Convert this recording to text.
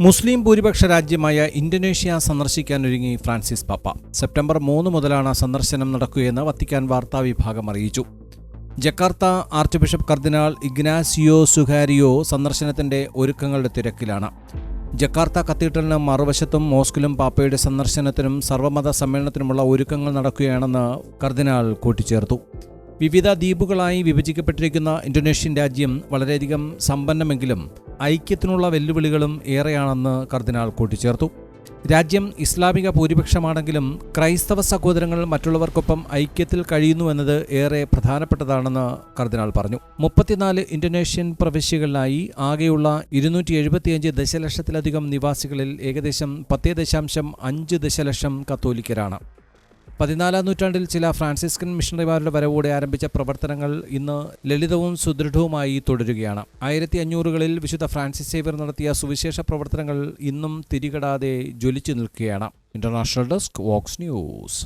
മുസ്ലിം ഭൂരിപക്ഷ രാജ്യമായ ഇന്തോനേഷ്യ സന്ദർശിക്കാനൊരുങ്ങി ഫ്രാൻസിസ് പാപ്പ. സെപ്റ്റംബർ മൂന്ന് മുതലാണ് സന്ദർശനം നടക്കുകയെന്ന് വത്തിക്കാൻ വാർത്താ വിഭാഗം അറിയിച്ചു. ജക്കാർത്ത ആർച്ച് ബിഷപ്പ് കർദിനാൾ ഇഗ്നാസിയോ സുഹാരിയോ സന്ദർശനത്തിന്റെ ഒരുക്കങ്ങളുടെ തിരക്കിലാണ്. ജക്കാർത്ത കത്തീഡ്രലിന് മറുവശത്തും മോസ്കിലും പാപ്പയുടെ സന്ദർശനത്തിനും സർവമത സമ്മേളനത്തിനുമുള്ള ഒരുക്കങ്ങൾ നടക്കുകയാണെന്ന് കർദിനാൾ കൂട്ടിച്ചേർത്തു. വിവിധ ദ്വീപുകളായി വിഭജിക്കപ്പെട്ടിരിക്കുന്ന ഇന്തോനേഷ്യൻ രാജ്യം വളരെയധികം സമ്പന്നമെങ്കിലും ഐക്യത്തിനുള്ള വെല്ലുവിളികളും ഏറെയാണെന്ന് കർദിനാൾ കൂട്ടിച്ചേർത്തു. രാജ്യം ഇസ്ലാമിക ഭൂരിപക്ഷമാണെങ്കിലും ക്രൈസ്തവ സഹോദരങ്ങൾ മറ്റുള്ളവർക്കൊപ്പം ഐക്യത്തിൽ കഴിയുന്നുവെന്നത് ഏറെ പ്രധാനപ്പെട്ടതാണെന്ന് കർദിനാൾ പറഞ്ഞു. മുപ്പത്തിനാല് ഇന്തോനേഷ്യൻ പ്രവിശ്യകളിലായി ആകെയുള്ള ഇരുന്നൂറ്റി എഴുപത്തിയഞ്ച് ദശലക്ഷത്തിലധികം നിവാസികളിൽ ഏകദേശം പത്തേ ദശാംശം അഞ്ച് ദശലക്ഷം കത്തോലിക്കരാണ്. പതിനാലാം നൂറ്റാണ്ടിൽ ചില ഫ്രാൻസിസ്കൻ മിഷണറിമാരുടെ വരവോടെ ആരംഭിച്ച പ്രവർത്തനങ്ങൾ ഇന്ന് ലളിതവും സുദൃഢവുമായി തുടരുകയാണ്. ആയിരത്തി അഞ്ഞൂറുകളിൽ വിശുദ്ധ ഫ്രാൻസിസ് സേവ്യർ നടത്തിയ സുവിശേഷ പ്രവർത്തനങ്ങൾ ഇന്നും തിരികടാതെ ജ്വലിച്ചു നിൽക്കുകയാണ്. International desk Vox News.